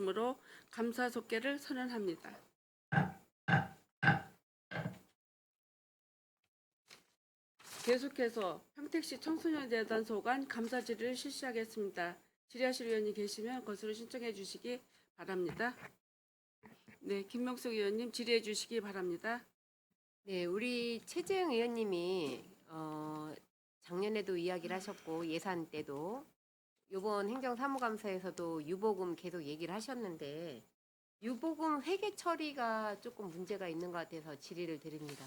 으로 감사 속계를 선언합니다. 계속해서 평택시 청소년재단 소관 감사 질의를 실시하겠습니다. 질의하실 의원이 계시면 것으로 신청해 주시기 바랍니다. 네, 김명숙 의원님 질의해 주시기 바랍니다. 네, 우리 최재형 의원님이 어, 작년에도 이야기를 하셨고 예산 때도 이번 행정사무감사에서도 유보금 계속 얘기를 하셨는데 유보금 회계 처리가 조금 문제가 있는 것 같아서 질의를 드립니다.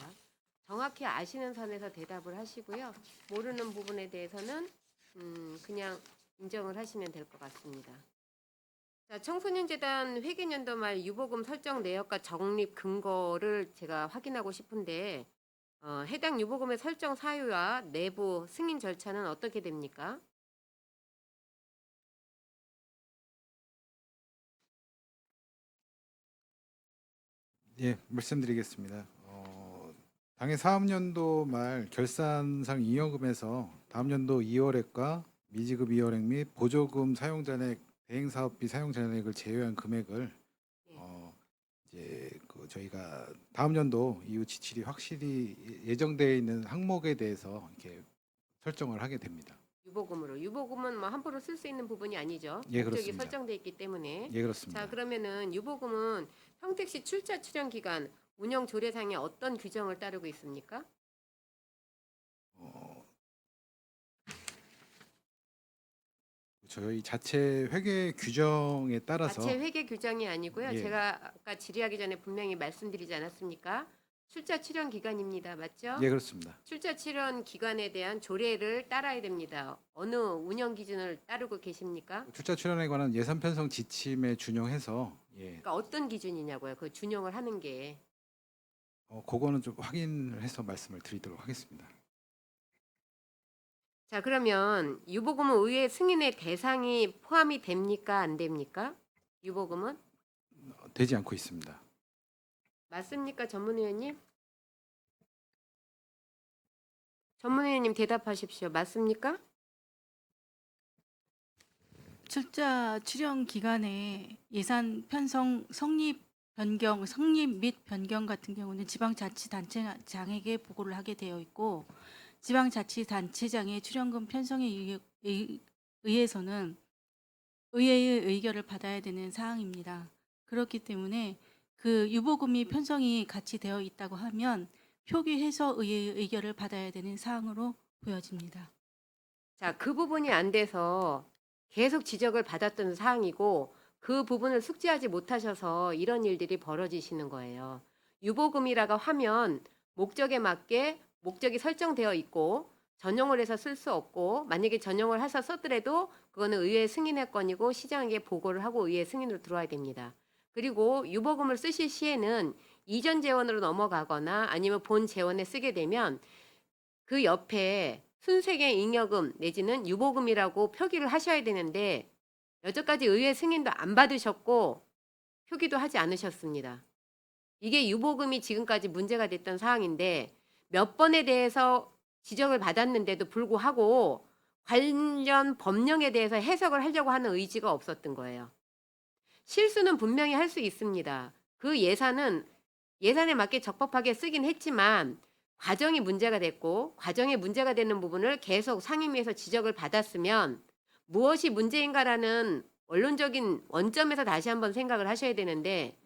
정확히 아시는 선에서 대답을 하시고요. 모르는 부분에 대해서는 음, 그냥 인정을 하시면 될 것 같습니다. 자, 청소년재단 회계연도 말 유보금 설정 내역과 적립 근거를 제가 확인하고 싶은데 어, 해당 유보금의 설정 사유와 내부 승인 절차는 어떻게 됩니까? 예, 말씀드리겠습니다. 어, 당해 사업연도 말 결산상 잉여금에서 다음 연도 2월액과 미지급 2월액 및 보조금 사용 잔액 대행 사업비 사용 잔액을 제외한 금액을 예. 어, 이제 그 저희가 다음 연도 이후 지출이 확실히 예정되어 있는 항목에 대해서 이렇게 설정을 하게 됩니다. 유보금으로. 유보금은 뭐 함부로 쓸 수 있는 부분이 아니죠. 예, 목적이 그렇습니다. 설정돼 있기 때문에. 예, 그렇습니다. 자, 그러면은 유보금은 평택시 출자 출연 기간 운영 조례상에 어떤 규정을 따르고 있습니까? 어, 저희 자체 회계 규정에 따라서 자체 회계 규정이 아니고요. 예. 제가 아까 질의하기 전에 분명히 말씀드리지 않았습니까? 출자 출연 기간입니다. 맞죠? 예, 그렇습니다. 출자 출연 기간에 대한 조례를 따라야 됩니다. 어느 운영 기준을 따르고 계십니까? 출자 출연에 관한 예산 편성 지침에 준용해서 예, 그러니까 어떤 기준이냐고요. 그 준용을 하는 게. 어, 그거는 좀 확인을 해서 말씀을 드리도록 하겠습니다. 자, 그러면 유보금은 의회 승인의 대상이 포함이 됩니까? 안 됩니까? 유보금은 어, 되지 않고 있습니다. 맞습니까? 전문 의원님? 전문 의원님 대답하십시오. 맞습니까? 출자 출연 기간에 예산 편성 성립 변경 성립 및 변경 같은 경우는 지방자치단체장에게 보고를 하게 되어 있고 지방자치단체장의 출연금 편성에 의해서는 의회의 의결을 받아야 되는 사항입니다. 그렇기 때문에 그 유보금이 편성이 같이 되어 있다고 하면 표기해서 의결을 받아야 되는 사항으로 보여집니다. 자, 그 부분이 안 돼서 계속 지적을 받았던 사항이고 그 부분을 숙지하지 못하셔서 이런 일들이 벌어지시는 거예요. 유보금이라고 하면 목적에 맞게 목적이 설정되어 있고 전용을 해서 쓸 수 없고 만약에 전용을 해서 썼더라도 그거는 의회 승인의 건이고 시장에게 보고를 하고 의회 승인으로 들어와야 됩니다. 그리고 유보금을 쓰실 시에는 이전 재원으로 넘어가거나 아니면 본 재원에 쓰게 되면 그 옆에 순세계 잉여금 내지는 유보금이라고 표기를 하셔야 되는데 여태까지 의회 승인도 안 받으셨고 표기도 하지 않으셨습니다. 이게 유보금이 지금까지 문제가 됐던 사항인데 몇 번에 대해서 지적을 받았는데도 불구하고 관련 법령에 대해서 해석을 하려고 하는 의지가 없었던 거예요. 실수는 분명히 할 수 있습니다. 그 예산은 예산에 맞게 적법하게 쓰긴 했지만 과정이 문제가 됐고 과정에 문제가 되는 부분을 계속 상임위에서 지적을 받았으면 무엇이 문제인가라는 원론적인 원점에서 다시 한번 생각을 하셔야 되는데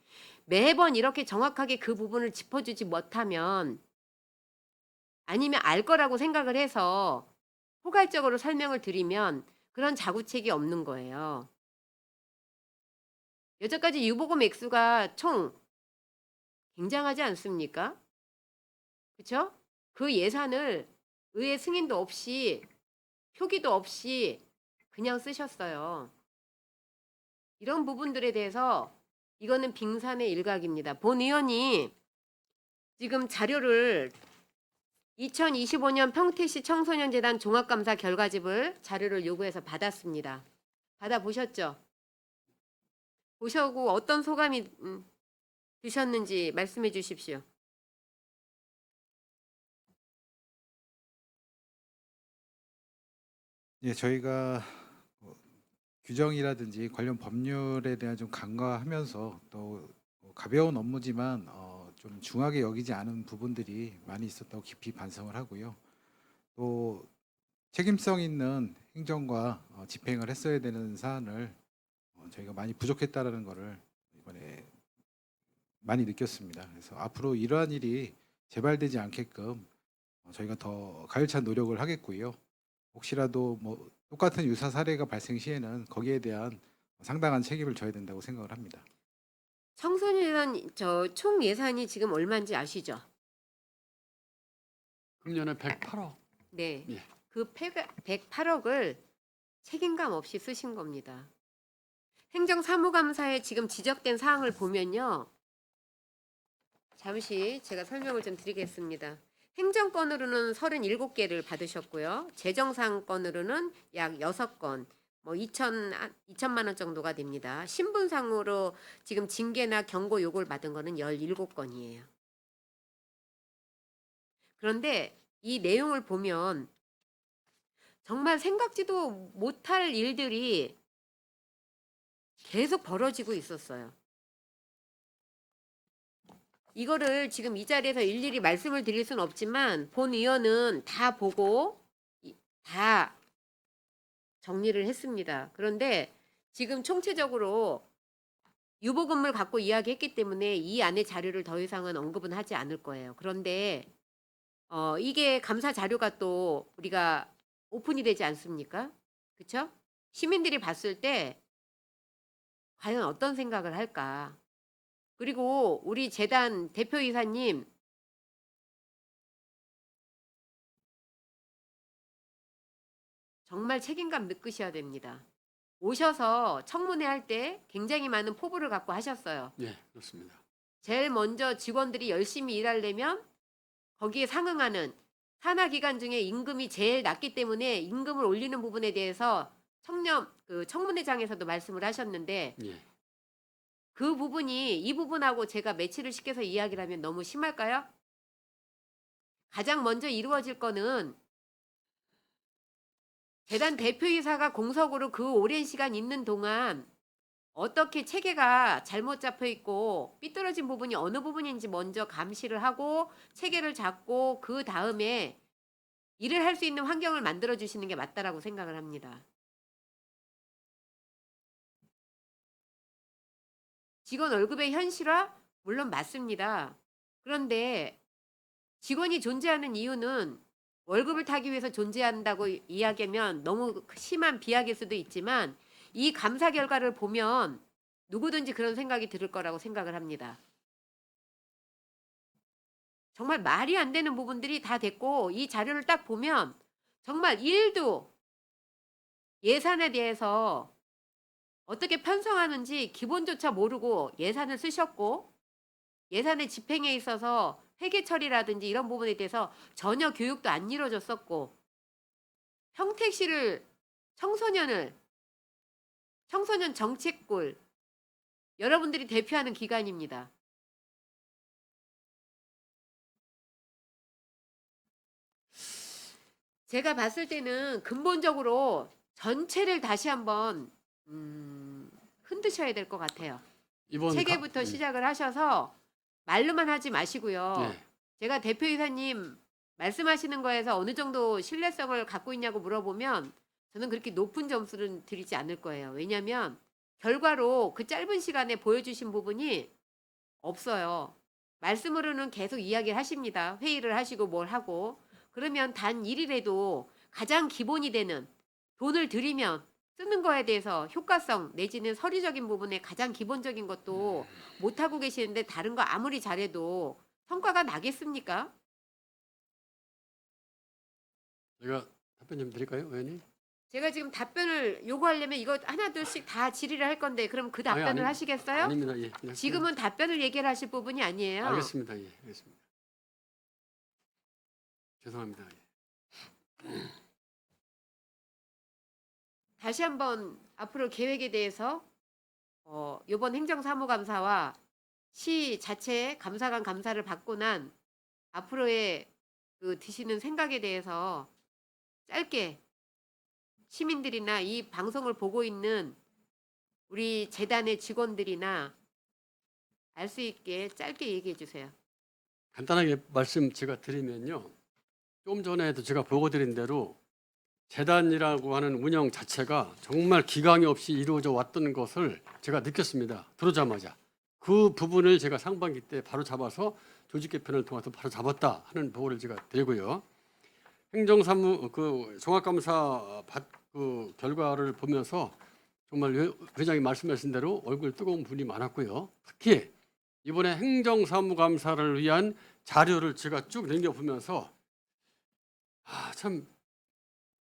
매번 이렇게 정확하게 그 부분을 짚어주지 못하면 아니면 알 거라고 생각을 해서 포괄적으로 설명을 드리면 그런 자구책이 없는 거예요. 여태까지 유보금 액수가 총 굉장하지 않습니까? 그렇죠? 그 예산을 의회 승인도 없이 표기도 없이 그냥 쓰셨어요. 이런 부분들에 대해서 이거는 빙산의 일각입니다. 본 의원이 지금 자료를 2025년 평택시 청소년재단 종합감사 결과집을 자료를 요구해서 받았습니다. 받아 보셨죠? 보셔고 어떤 소감이 음, 드셨는지 말씀해 주십시오. 예, 저희가 규정이라든지 관련 법률에 대한 좀 강화하면서 또 가벼운 업무지만 어, 좀 중하게 여기지 않은 부분들이 많이 있었다고 깊이 반성을 하고요. 또 책임성 있는 행정과 어, 집행을 했어야 되는 사안을 어, 저희가 많이 부족했다라는 것을 이번에 많이 느꼈습니다. 그래서 앞으로 이러한 일이 재발되지 않게끔 어, 저희가 더 가열찬 노력을 하겠고요. 혹시라도 뭐 똑같은 유사 사례가 발생 시에는 거기에 대한 상당한 책임을 져야 된다고 생각을 합니다. 청소년 저총 예산이 지금 얼마인지 아시죠? 금년에 108억. 네. 예. 그 108억을 책임감 없이 쓰신 겁니다. 행정 사무감사에 지금 지적된 사항을 보면요. 잠시 제가 설명을 좀 드리겠습니다. 행정건으로는 37개를 받으셨고요. 재정상건으로는 약 6건, 뭐 2천, 2천만 원 정도가 됩니다. 신분상으로 지금 징계나 경고 요구를 받은 거는 17건이에요. 그런데 이 내용을 보면 정말 생각지도 못할 일들이 계속 벌어지고 있었어요. 이거를 지금 이 자리에서 일일이 말씀을 드릴 수는 없지만 본 의원은 다 보고 이- 다 정리를 했습니다. 그런데 지금 총체적으로 유보금을 갖고 이야기했기 때문에 이 안에 자료를 더 이상은 언급은 하지 않을 거예요. 그런데 어, 이게 감사 자료가 또 우리가 오픈이 되지 않습니까? 그렇죠? 시민들이 봤을 때 과연 어떤 생각을 할까? 그리고 우리 재단 대표이사님 정말 책임감 느끼셔야 됩니다. 오셔서 청문회 할 때 굉장히 많은 포부를 갖고 하셨어요. 예, 그렇습니다. 제일 먼저 직원들이 열심히 일하려면 거기에 상응하는 산하 기간 중에 임금이 제일 낮기 때문에 임금을 올리는 부분에 대해서 청렴 그 청문회장에서도 말씀을 하셨는데 예. 그 부분이 이 부분하고 제가 매치를 시켜서 이야기를 하면 너무 심할까요? 가장 먼저 이루어질 거는 재단 대표이사가 공석으로 그 오랜 시간 있는 동안 어떻게 체계가 잘못 잡혀 있고 삐뚤어진 부분이 어느 부분인지 먼저 감시를 하고 체계를 잡고 그 다음에 일을 할 수 있는 환경을 만들어 주시는 게 맞다라고 생각을 합니다. 직원 월급의 현실화 물론 맞습니다. 그런데 직원이 존재하는 이유는 월급을 타기 위해서 존재한다고 이야기하면 너무 심한 비약일 수도 있지만 이 감사 결과를 보면 누구든지 그런 생각이 들을 거라고 생각을 합니다. 정말 말이 안 되는 부분들이 다 됐고 이 자료를 딱 보면 정말 일도 예산에 대해서 어떻게 편성하는지 기본조차 모르고 예산을 쓰셨고 예산의 집행에 있어서 회계 처리라든지 이런 부분에 대해서 전혀 교육도 안 이루어졌었고 평택 시를 청소년을 청소년 정책골 여러분들이 대표하는 기관입니다. 제가 봤을 때는 근본적으로 전체를 다시 한번 음, 흔드셔야 될 것 같아요. 이번 체계부터 가- 예. 시작을 하셔서 말로만 하지 마시고요. 예. 제가 대표이사님 말씀하시는 거에서 어느 정도 신뢰성을 갖고 있냐고 물어보면 저는 그렇게 높은 점수를 드리지 않을 거예요. 왜냐하면 결과로 그 짧은 시간에 보여주신 부분이 없어요. 말씀으로는 계속 이야기를 하십니다. 회의를 하시고 뭘 하고 그러면 단 일이라도 가장 기본이 되는 돈을 들이면 쓰는 거에 대해서 효과성 내지는 서류적인 부분에 가장 기본적인 것도 못 하고 계시는데 다른 거 아무리 잘해도 성과가 나겠습니까? 제가 답변 좀 드릴까요, 의원님? 제가 지금 답변을 요구하려면 이거 하나둘씩 다 질의를 할 건데 그럼 그 답변을 아니, 하시겠어요? 아닙니다. 예. 그냥- 지금은 답변을 얘기를 하실 부분이 아니에요. 알겠습니다. 예, 알겠습니다. 죄송합니다. 예. 다시 한번 앞으로 계획에 대해서 어, 이번 행정사무감사와 시 자체 감사관 감사를 받고 난 앞으로의 그 드시는 생각에 대해서 짧게 시민들이나 이 방송을 보고 있는 우리 재단의 직원들이나 알 수 있게 짧게 얘기해 주세요. 간단하게 말씀 제가 드리면요. 좀 전에도 제가 보고 드린 대로 재단이라고 하는 운영 자체가 정말 기강이 없이 이루어져 왔던 것을 제가 느꼈습니다. 들어오자마자. 그 부분을 제가 상반기 때 바로 잡아서 조직 개편을 통해서 바로 잡았다 하는 보고를 제가 드리고요. 행정사무 그 종합감사 받, 그 결과를 보면서 정말 회- 회장이 말씀하신 대로 얼굴 뜨거운 분이 많았고요. 특히 이번에 행정사무감사를 위한 자료를 제가 쭉 넘겨보면서 아, 참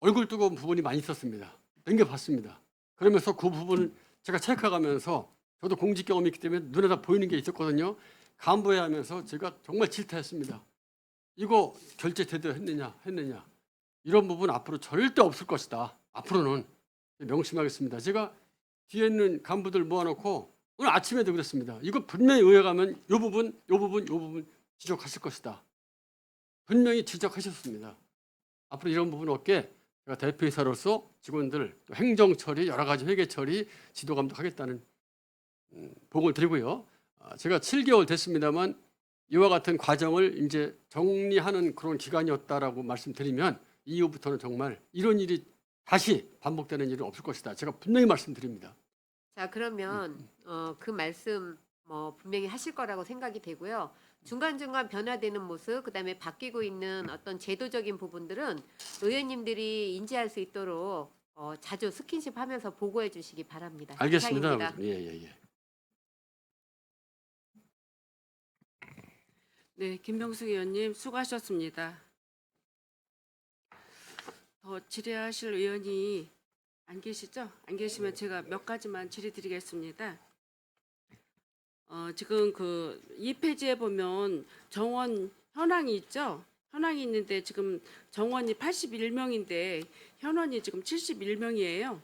얼굴 뜨거운 부분이 많이 있었습니다. 넘겨봤습니다. 그러면서 그 부분을 제가 체크하면서 저도 공직 경험이 있기 때문에 눈에 다 보이는 게 있었거든요. 간부회 하면서 제가 정말 질타했습니다. 이거 결제 제대로 했느냐 했느냐 이런 부분 앞으로 절대 없을 것이다. 앞으로는 명심하겠습니다. 제가 뒤에 있는 간부들 모아놓고 오늘 아침에도 그랬습니다. 이거 분명히 의회 가면 이 부분, 이 부분, 이 부분 지적하실 것이다. 분명히 지적하셨습니다. 앞으로 이런 부분 없게 제가 대표이사로서 직원들 또 행정 처리, 여러 가지 회계 처리, 지도 감독하겠다는 음, 보고를 드리고요. 아, 제가 7개월 됐습니다만 이와 같은 과정을 이제 정리하는 그런 기간이었다라고 말씀드리면 이후부터는 정말 이런 일이 다시 반복되는 일은 없을 것이다. 제가 분명히 말씀드립니다. 자 그러면 어, 그 말씀 뭐 분명히 하실 거라고 생각이 되고요. 중간 중간 변화되는 모습, 그다음에 바뀌고 있는 어떤 제도적인 부분들은 의원님들이 인지할 수 있도록 어, 자주 스킨십 하면서 보고해 주시기 바랍니다. 알겠습니다. 이상입니다. 예, 예, 예. 네, 김병숙 의원님 수고하셨습니다. 더 질의하실 의원이 안 계시죠? 안 계시면 제가 몇 가지만 질의드리겠습니다. 어, 지금 그 2페이지에 보면 정원 현황이 있죠? 현황이 있는데 지금 정원이 81명인데 현원이 지금 71명이에요.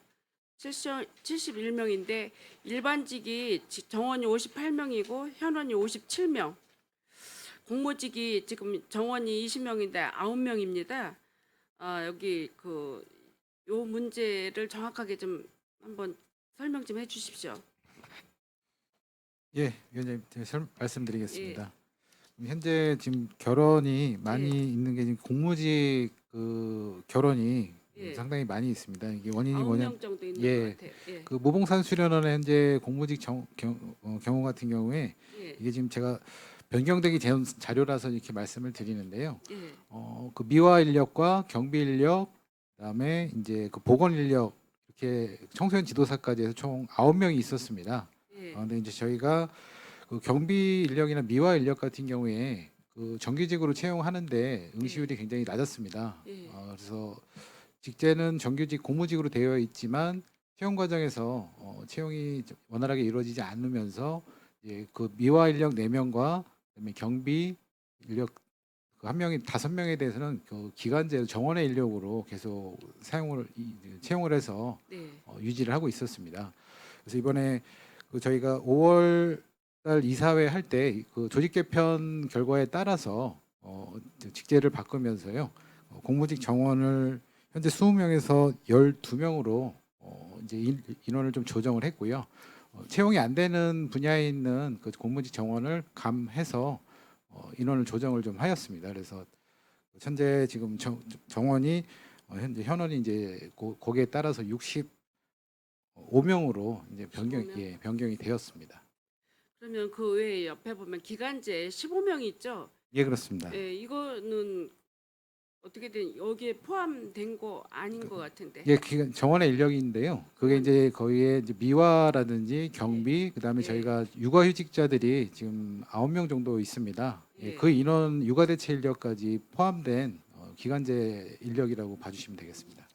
71명인데 일반직이 지- 정원이 58명이고 현원이 57명. 공모직이 지금 정원이 20명인데 9명입니다. 아, 여기 그 요 문제를 정확하게 좀 한번 설명 좀 해 주십시오. 예, 위원장님 제가 설- 말씀드리겠습니다. 현재 지금 결혼이 많이 예. 있는 게 지금 공무직 그 결혼이 예. 상당히 많이 있습니다. 이게 원인이 아홉 뭐냐? 명 정도 있는 예. 것 같아요. 예. 그 모봉산 수련원의 현재 공무직 정, 경, 어, 경우 같은 경우에 예. 이게 지금 제가 변경되기 전 자료라서 이렇게 말씀을 드리는데요. 예. 어, 그 미화 인력과 경비 인력, 그다음에 이제 그 보건 인력 이렇게 청소년 지도사까지 해서 총 아홉 명이 있었습니다. 예. 어, 근데 이제 저희가 그 경비 인력이나 미화 인력 같은 경우에 그 정규직으로 채용하는데 응시율이 굉장히 낮았습니다. 예. 어, 그래서 직제는 정규직 고무직으로 되어 있지만 채용 과정에서 어, 채용이 좀 원활하게 이루어지지 않으면서 이제 그 미화 인력 네 명과 그다음에 경비 인력 그 한 명이 다섯 명에 대해서는 그 기간제 정원의 인력으로 계속 사용을 이- 채용을 해서 네. 어, 유지를 하고 있었습니다. 그래서 이번에 그 저희가 5월 달 이사회 할 때 그 조직 개편 결과에 따라서 어, 직제를 바꾸면서요 어, 공무직 정원을 현재 20명에서 12명으로 어, 이제 인, 인원을 좀 조정을 했고요. 어, 채용이 안 되는 분야에 있는 그 공무직 정원을 감해서 어, 인원을 조정을 좀 하였습니다. 그래서 현재 지금 정, 정원이 어, 현재 현원이 이제 고, 거기에 따라서 65명으로 이제 변경 65명? 예, 변경이 되었습니다. 그러면 그 외에 옆에 보면 기간제 15명 있죠? 예 그렇습니다. 예, 이거는 어떻게든 여기에 포함된 거 아닌 것 같은데. 예, 기간 정원의 인력인데요. 그게 이제 거기에 이제 미화라든지 경비, 그다음에 예. 저희가 육아휴직자들이 지금 아홉 명 정도 있습니다. 예, 예. 그 인원 육아 대체 인력까지 포함된 어, 기간제 인력이라고 봐주시면 되겠습니다.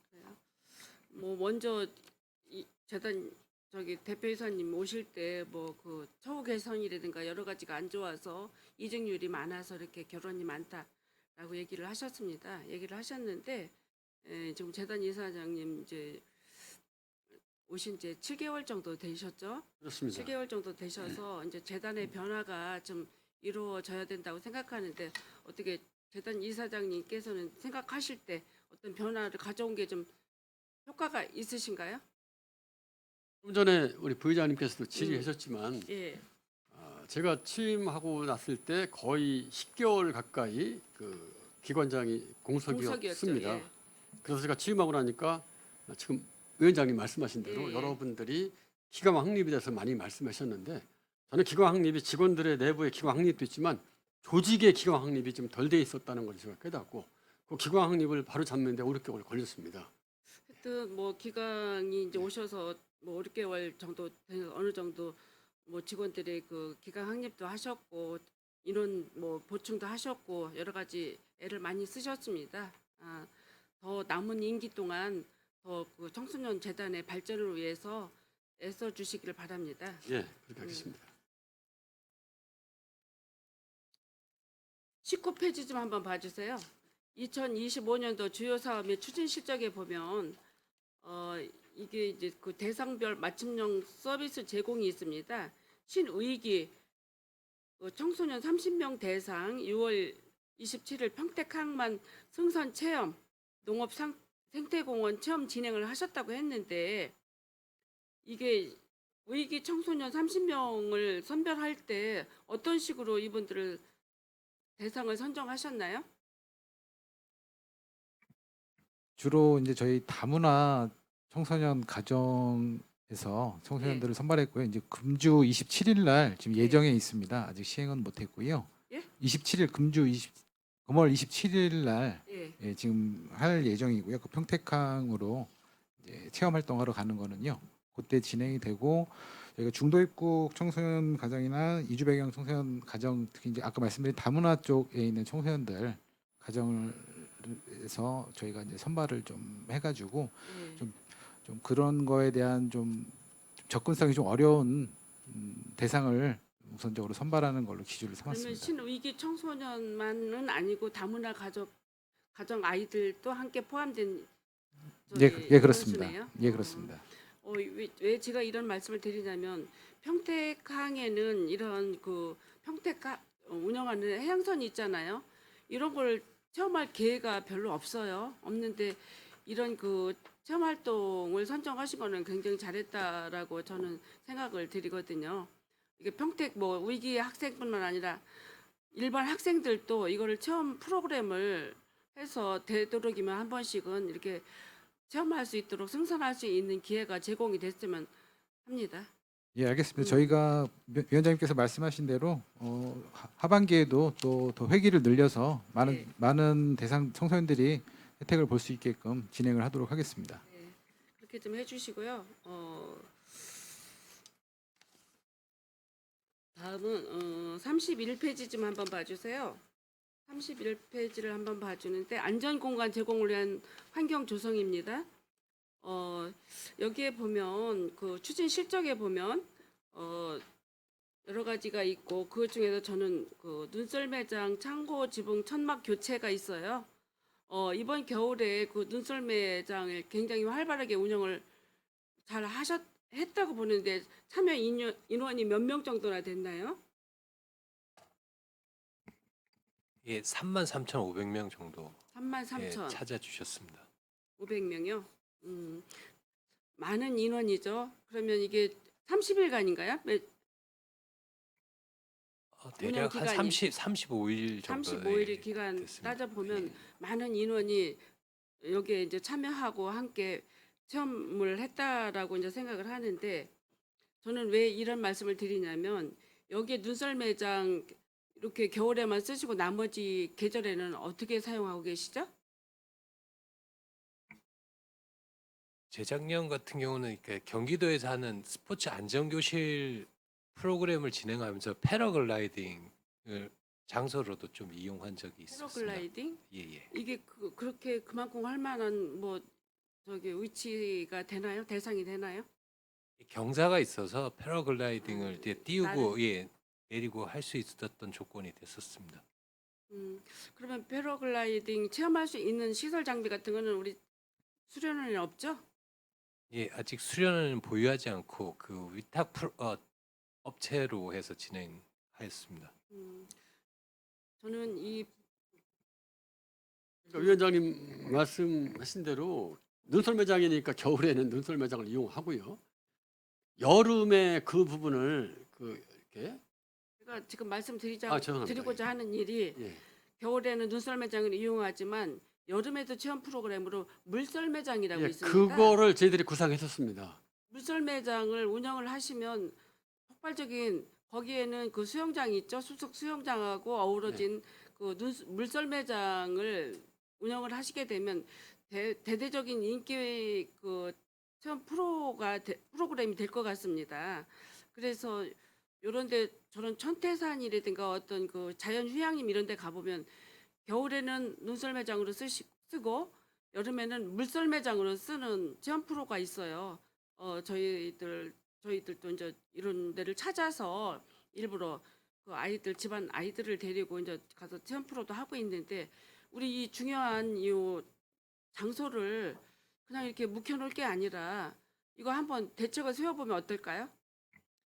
뭐 먼저 이 재단 저기 대표이사님 오실 때 뭐 그 처우 개선이라든가 여러 가지가 안 좋아서 이직률이 많아서 이렇게 결혼이 많다라고 얘기를 하셨습니다. 얘기를 하셨는데 에, 지금 재단 이사장님 이제 오신 지 7개월 정도 되셨죠? 그렇습니다. 7개월 정도 되셔서 이제 재단의 변화가 좀 이루어져야 된다고 생각하는데 어떻게 재단 이사장님께서는 생각하실 때 어떤 변화를 가져온 게 좀 효과가 있으신가요? 좀 전에 우리 부회장님께서도 질의하셨지만 예. 아, 제가 취임하고 났을 때 거의 10개월 가까이 그 기관장이 공석이었죠. 공석이었습니다. 예. 그래서 제가 취임하고 나니까 지금 위원장님 말씀하신 대로 예. 여러분들이 기관 확립에 대해서 많이 말씀하셨는데 저는 기관 확립이 직원들의 내부의 기관 확립도 있지만 조직의 기관 확립이 좀 덜 돼 있었다는 걸 제가 깨닫고 그 기관 확립을 바로 잡는데 5, 6개월 걸렸습니다. 하여튼 뭐 기강이 이제 오셔서 뭐 5, 6개월 정도 된 어느 정도 뭐 직원들의 그 기강 확립도 하셨고 인원 뭐 보충도 하셨고 여러 가지 애를 많이 쓰셨습니다. 아, 더 남은 임기 동안 더 그 청소년 재단의 발전을 위해서 애써 주시기를 바랍니다. 예, 그렇게 하겠습니다. 19페이지 좀 한번 봐주세요. 2025년도 주요 사업 및 추진 실적에 보면 어 이게 이제 그 대상별 맞춤형 서비스 제공이 있습니다. 신의기 그 청소년 30명 대상 6월 27일 평택항만 승선 체험 농업 상, 생태공원 체험 진행을 하셨다고 했는데 이게 의기 청소년 30명을 선별할 때 어떤 식으로 이분들을 대상을 선정하셨나요? 주로 이제 저희 다문화 청소년 가정에서 청소년들을 선발했고요. 이제 금주 27일 날 지금 예. 예정에 있습니다. 아직 시행은 못 했고요. 예? 27일 금주 20 금월 27일 날 예. 예, 지금 할 예정이고요. 그 평택항으로 이제 체험 활동하러 가는 거는요. 그때 진행이 되고 저희가 중도 입국 청소년 가정이나 이주 배경 청소년 가정 특히 이제 아까 말씀드린 다문화 쪽에 있는 청소년들 가정에서 저희가 이제 선발을 좀 해가지고 예. 좀- 좀 그런 거에 대한 좀 접근성이 좀 어려운 음, 대상을 우선적으로 선발하는 걸로 기준을 그러면 삼았습니다. 신위기 청소년만은 아니고 다문화 가족 가정 아이들도 함께 포함된 예, 저기 예 그렇습니다. 선수네요? 예 어. 그렇습니다. 어, 왜, 왜 제가 이런 말씀을 드리냐면 평택항에는 이런 그 평택 하- 어, 운영하는 해양선이 있잖아요. 이런 걸 체험할 기회가 별로 없어요. 없는데 이런 그 체험 활동을 선정하신 거는 굉장히 잘했다라고 저는 생각을 드리거든요. 이게 평택 뭐 위기 학생뿐만 아니라 일반 학생들도 이거를 체험 프로그램을 해서 되도록이면 한 번씩은 이렇게 체험할 수 있도록 승선할 수 있는 기회가 제공이 됐으면 합니다. 예, 알겠습니다. 음. 저희가 위- 위원장님께서 말씀하신 대로 어, 하- 하반기에도 또 더 회기를 늘려서 많은 네. 많은 대상 청소년들이 혜택을 볼 수 있게끔 진행을 하도록 하겠습니다. 네, 그렇게 좀 해주시고요. 어, 다음은 어, 31페이지 좀 한번 봐주세요. 31페이지를 한번 봐주는데 안전공간 제공을 위한 환경 조성입니다. 어, 여기에 보면 그 추진 실적에 보면 어, 여러 가지가 있고 그 중에서 저는 그 눈썰 매장 창고 지붕 천막 교체가 있어요. 어, 이번 겨울에 그 눈썰 매장을 굉장히 활발하게 운영을 잘 하셨 했다고 보는데 참여 인원, 인원이 몇 명 정도나 됐나요? 예, 3만 3,500명 정도 3만 예, 3천 찾아주셨습니다. 500명이요. 음, 많은 인원이죠. 그러면 이게 30일간인가요? 어, 운영 대략 한 기간이 30, 35일 정도 35일 예, 기간 됐습니다. 따져 보면 예. 많은 인원이 여기에 이제 참여하고 함께 체험을 했다라고 이제 생각을 하는데 저는 왜 이런 말씀을 드리냐면 여기에 눈썰 매장 이렇게 겨울에만 쓰시고 나머지 계절에는 어떻게 사용하고 계시죠? 재작년 같은 경우는 이렇게 경기도에서 하는 스포츠 안전교실 프로그램을 진행하면서 패러글라이딩을 장소로도 좀 이용한 적이 있었습니다. 패러글라이딩 예, 예. 이게 그, 그렇게 그만큼 할 만한 뭐 저기 위치가 되나요? 대상이 되나요? 경사가 있어서 패러글라이딩을 음, 이제 띄우고 나는- 예, 내리고 할 수 있었던 조건이 됐었습니다. 음, 그러면 패러글라이딩 체험할 수 있는 시설 장비 같은 거는 우리 수련원에 없죠? 예, 아직 수련은 보유하지 않고 그 위탁 프로, 어, 업체로 해서 진행하였습니다. 음, 저는 이 그러니까 위원장님 말씀하신 대로 눈썰 매장이니까 겨울에는 눈썰 매장을 이용하고요. 여름에 그 부분을 그 이렇게 제가 지금 말씀드리자 아, 죄송합니다. 드리고자 하는 일이 예. 겨울에는 눈썰 매장을 이용하지만 여름에도 체험 프로그램으로 물썰 매장이라고 예, 있습니다. 그거를 저희들이 구상했었습니다. 물썰 매장을 운영을 하시면 폭발적인 거기에는 그 수영장이 있죠. 숲속 수영장하고 어우러진 네. 그 눈, 물썰 매장을 운영을 하시게 되면 대, 대대적인 인기 그 체험 프로가 되- 프로그램이 될 것 같습니다. 그래서 요런데 저런 천태산이라든가 어떤 그 자연 휴양림 이런 데 가보면 겨울에는 눈썰 매장으로 쓰시, 쓰고 여름에는 물썰 매장으로 쓰는 체험 프로가 있어요. 어 저희들 저희들도 이제 이런 데를 찾아서 일부러 그 아이들 집안 아이들을 데리고 이제 가서 체험 프로도 하고 있는데 우리 이 중요한 이 장소를 그냥 이렇게 묵혀놓을 게 아니라 이거 한번 대책을 세워보면 어떨까요?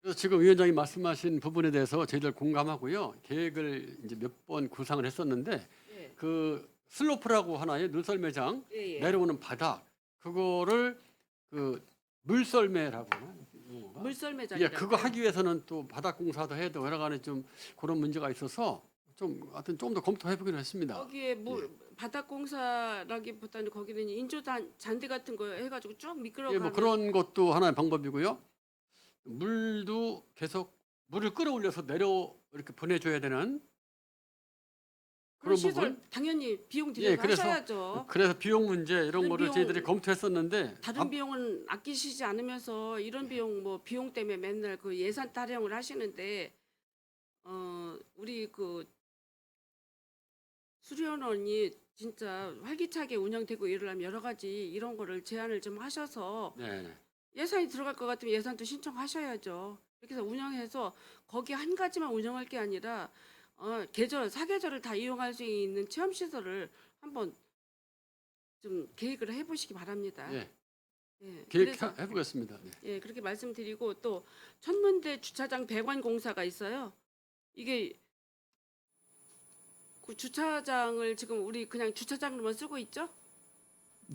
그래서 지금 위원장이 말씀하신 부분에 대해서 저희들 공감하고요. 계획을 이제 몇 번 구상을 했었는데 예, 그 슬로프라고 하나의 눈썰 매장 예, 예. 내려오는 바닥 그거를 그 물썰매라고 하나? 용어가? 물썰 매장. 예, 그거 하기 위해서는 또 바닥 공사도 해도 여러 가지 좀 그런 문제가 있어서 좀 하여튼 좀더 검토해 보기로 했습니다. 거기에 물 바닥 공사라기보다는 거기는 인조 단, 잔디 같은 거 해가지고 쭉 미끄러 예, 뭐 그런 것도 하나의 방법이고요. 물도 계속 물을 끌어올려서 내려 이렇게 보내줘야 되는 그런 시설 부분. 당연히 비용 예, 들여서 그래서 하셔야죠. 그래서 비용 문제 이런 거를 비용- 저희들이 검토했었는데 다른 안- 비용은 아끼시지 않으면서 이런 비용 뭐 비용 때문에 맨날 그 예산 타령을 하시는데 어 우리 그 수련원이 진짜 활기차게 운영되고 이러려면 여러 가지 이런 거를 제안을 좀 하셔서 네, 네. 예산이 들어갈 것 같으면 예산도 신청하셔야죠. 이렇게 해서 운영해서 거기 한 가지만 운영할 게 아니라 어, 계절 사계절을 다 이용할 수 있는 체험 시설을 한번 좀 계획을 해보시기 바랍니다. 예, 예, 계획해 그래서 보겠습니다. 네. 예 그렇게 말씀드리고 또 천문대 주차장 배관 공사가 있어요. 이게 그 주차장을 지금 우리 그냥 주차장으로만 쓰고 있죠?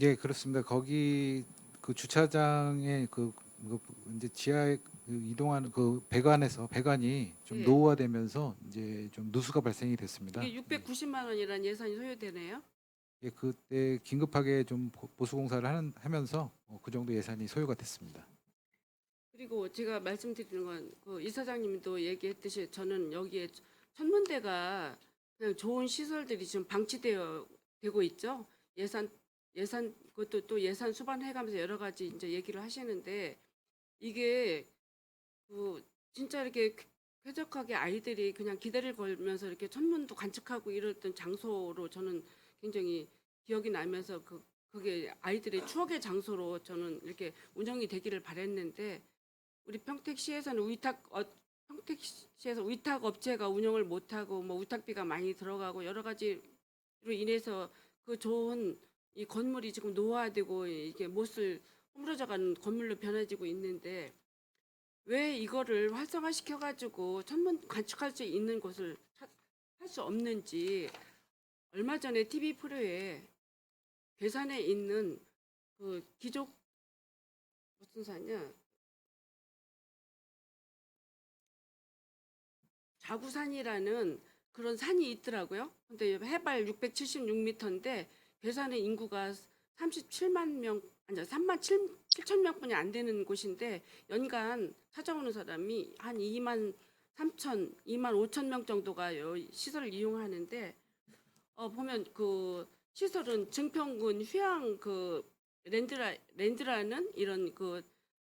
예, 그렇습니다. 거기 그 주차장에 그, 그 이제 지하에 그 이동하는 그 배관에서 배관이 좀 예. 노후화되면서 이제 좀 누수가 발생이 됐습니다. 이게 690만 원이라는 예산이 소요되네요. 예, 그때 긴급하게 좀 보- 보수 공사를 하는 하면서 어, 그 정도 예산이 소요가 됐습니다. 그리고 제가 말씀드리는 건 그 이사장님도 얘기했듯이 저는 여기에 천문대가 그냥 좋은 시설들이 지금 방치되어 되고 있죠. 예산 예산 그것도 또 예산 수반해가면서 여러 가지 이제 얘기를 하시는데 이게 그 진짜 이렇게 쾌적하게 아이들이 그냥 기대를 걸면서 이렇게 천문도 관측하고 이랬던 장소로 저는 굉장히 기억이 나면서 그 그게 아이들의 추억의 장소로 저는 이렇게 운영이 되기를 바랬는데 우리 평택시에서는 위탁 어, 평택시에서 위탁 업체가 운영을 못하고 뭐 위탁비가 많이 들어가고 여러 가지로 인해서 그 좋은 이 건물이 지금 노화되고 이게 못을 허물어져가는 건물로 변해지고 있는데 왜 이거를 활성화시켜 가지고 천문 관측할 수 있는 곳을 할 수 없는지 얼마 전에 TV 프로에 괴산에 있는 그 기족 무슨 산이야 자구산이라는 그런 산이 있더라고요. 근데 해발 676m인데 괴산의 인구가 37만 명 아니 3만 7, 7천 명뿐이 안 되는 곳인데 연간 찾아오는 사람이 한 2만 3천, 2만 5천 명 정도가 이 시설을 이용하는데 어 보면 그 시설은 증평군 휴양 그 랜드라 랜드라는 이런 그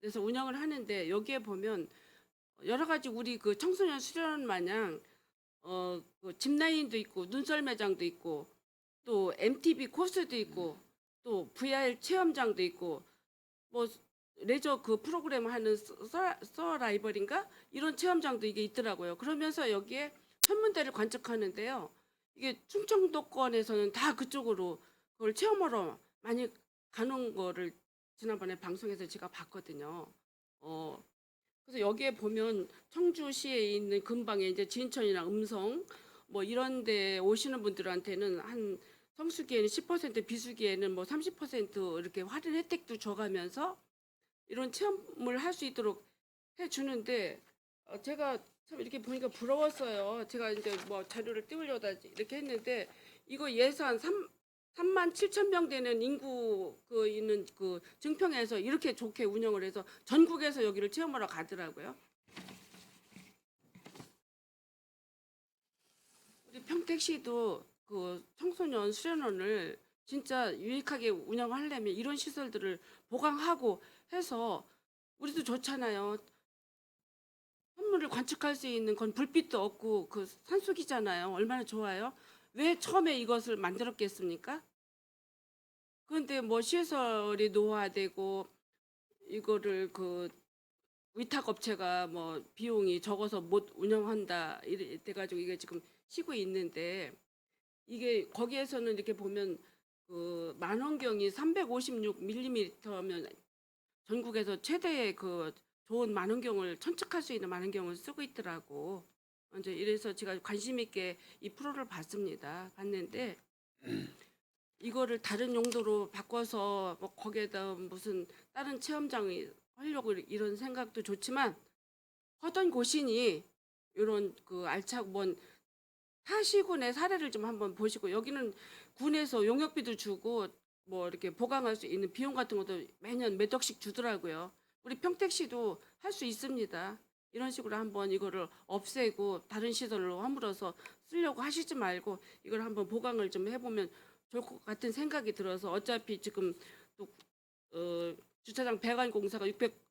그래서 운영을 하는데 여기에 보면 여러 가지 우리 그 청소년 수련 마냥 어그 짚라인도 있고 눈썰 매장도 있고 또 MTB 코스도 있고 또 VR 체험장도 있고 뭐 레저 그 프로그램 하는 서, 서 라이벌인가 이런 체험장도 이게 있더라고요. 그러면서 여기에 천문대를 관측하는데요. 이게 충청도권에서는 다 그쪽으로 그걸 체험하러 많이 가는 거를 지난번에 방송에서 제가 봤거든요. 어 그래서 여기에 보면 청주시에 있는 근방에 이제 진천이나 음성 뭐 이런 데 오시는 분들한테는 한 성수기에는 10% 비수기에는 뭐 30% 이렇게 할인 혜택도 줘가면서 이런 체험을 할 수 있도록 해주는데 어, 제가 참 이렇게 보니까 부러웠어요. 제가 이제 뭐 자료를 띄우려다 이렇게 했는데 이거 예산 3 3만 7천 명 되는 인구 그 있는 그 증평에서 이렇게 좋게 운영을 해서 전국에서 여기를 체험하러 가더라고요. 우리 평택시도 그 청소년 수련원을 진짜 유익하게 운영하려면 이런 시설들을 보강하고 해서 우리도 좋잖아요. 선물을 관측할 수 있는 건 불빛도 없고 그 산속이잖아요. 얼마나 좋아요. 왜 처음에 이것을 만들었겠습니까? 그런데 뭐 시설이 노화되고 이거를 그 위탁 업체가 뭐 비용이 적어서 못 운영한다 이래 돼가지고 이게 지금 쉬고 있는데 이게 거기에서는 이렇게 보면 그 만원경이 356mm면 전국에서 최대의 그 좋은 만원경을 천측할 수 있는 만원경을 쓰고 있더라고. 이제 이래서 제가 관심 있게 이 프로를 봤습니다. 봤는데 이거를 다른 용도로 바꿔서 뭐 거기에다 무슨 다른 체험장이 하려고 이런 생각도 좋지만 허던 고신이 이런 그 알차고 뭔 타시군의 사례를 좀 한번 보시고 여기는 군에서 용역비도 주고 뭐 이렇게 보강할 수 있는 비용 같은 것도 매년 몇 억씩 주더라고요. 우리 평택시도 할 수 있습니다. 이런 식으로 한번 이거를 없애고 다른 시설로 허물어서 쓰려고 하시지 말고 이걸 한번 보강을 좀 해보면 좋을 것 같은 생각이 들어서 어차피 지금 또 어, 주차장 배관 공사가 600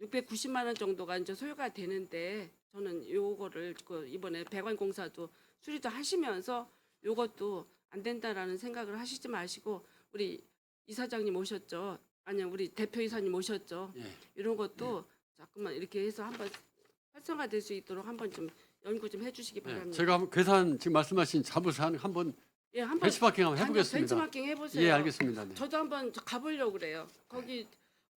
690만 원 정도가 이제 소요가 되는데 저는 요거를 그 이번에 배관 공사도 수리도 하시면서 요것도 안 된다라는 생각을 하시지 마시고 우리 이사장님 오셨죠? 아니요 우리 대표 이사님 오셨죠? 예. 이런 것도 자꾸만 이렇게 해서 한번 활성화될 수 있도록 한번 좀 연구 좀 해주시기 네, 바랍니다. 제가 한번 계산 지금 말씀하신 자부산 한번 예, 한번 벤치마킹 한번 해보겠습니다. 벤치마킹 해보세요. 예, 알겠습니다. 네. 저도 한번 저 가보려고 그래요. 거기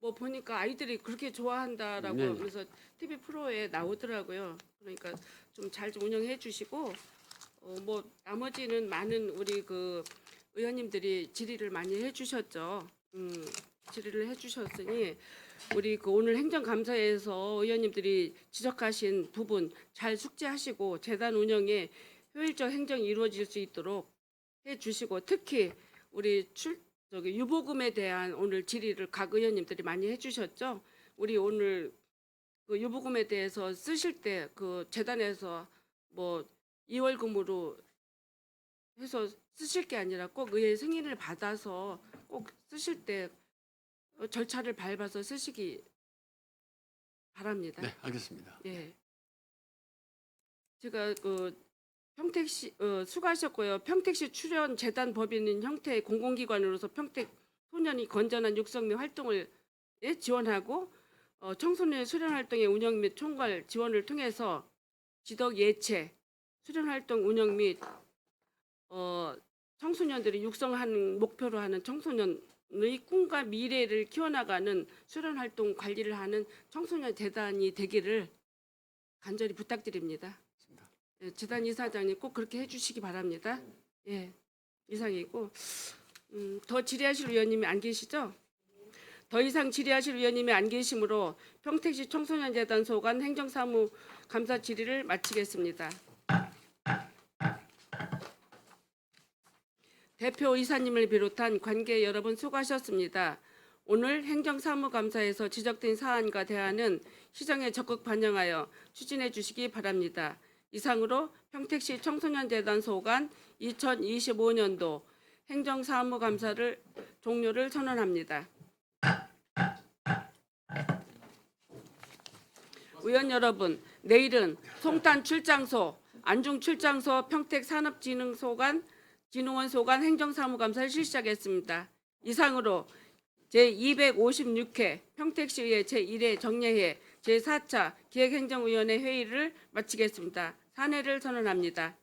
뭐 보니까 아이들이 그렇게 좋아한다라고 네. 하면서 TV 프로에 나오더라고요. 그러니까 좀 잘 좀 운영해 주시고 어, 뭐 나머지는 많은 우리 그 의원님들이 질의를 많이 해주셨죠. 음, 질의를 해주셨으니 우리 그 오늘 행정감사에서 의원님들이 지적하신 부분 잘 숙지하시고 재단 운영에 효율적 행정이 이루어질 수 있도록 해주시고 특히 우리 출 저기 유보금에 대한 오늘 질의를 각 의원님들이 많이 해주셨죠. 우리 오늘 그 유보금에 대해서 쓰실 때 그 재단에서 뭐 2월금으로 해서 쓰실 게 아니라 꼭 의회 승인을 받아서 꼭 쓰실 때 어, 절차를 밟아서 쓰시기 바랍니다. 네, 알겠습니다. 예. 제가 그 평택 시 어, 수고하셨고요. 평택시 출연 재단 법인인 형태의 공공기관으로서 평택 소년이 건전한 육성 및 활동을 예, 지원하고 어, 청소년 수련 활동의 운영 및 총괄 지원을 통해서 지덕 예체 수련 활동 운영 및 어, 청소년들이 육성하는 목표로 하는 청소년의 꿈과 미래를 키워나가는 수련 활동 관리를 하는 청소년 재단이 되기를 간절히 부탁드립니다. 예, 재단 이사장님 꼭 그렇게 해주시기 바랍니다. 예, 이상이고 음, 더 질의하실 위원님이 안 계시죠? 더 이상 질의하실 위원님이 안 계시므로 평택시 청소년재단 소관 행정사무 감사 질의를 마치겠습니다. 대표 이사님을 비롯한 관계 여러분 수고하셨습니다. 오늘 행정사무감사에서 지적된 사안과 대안은 시정에 적극 반영하여 추진해 주시기 바랍니다. 이상으로 평택시 청소년재단 소관 2025년도 행정사무감사를 종료를 선언합니다. 의원 여러분, 내일은 송탄 출장소, 안중 출장소 평택 산업진흥소관 진흥원 소관 행정사무감사를 실시하겠습니다. 이상으로 제256회 평택시의회 제1회 정례회 제4차 기획행정위원회 회의를 마치겠습니다. 사내를 선언합니다.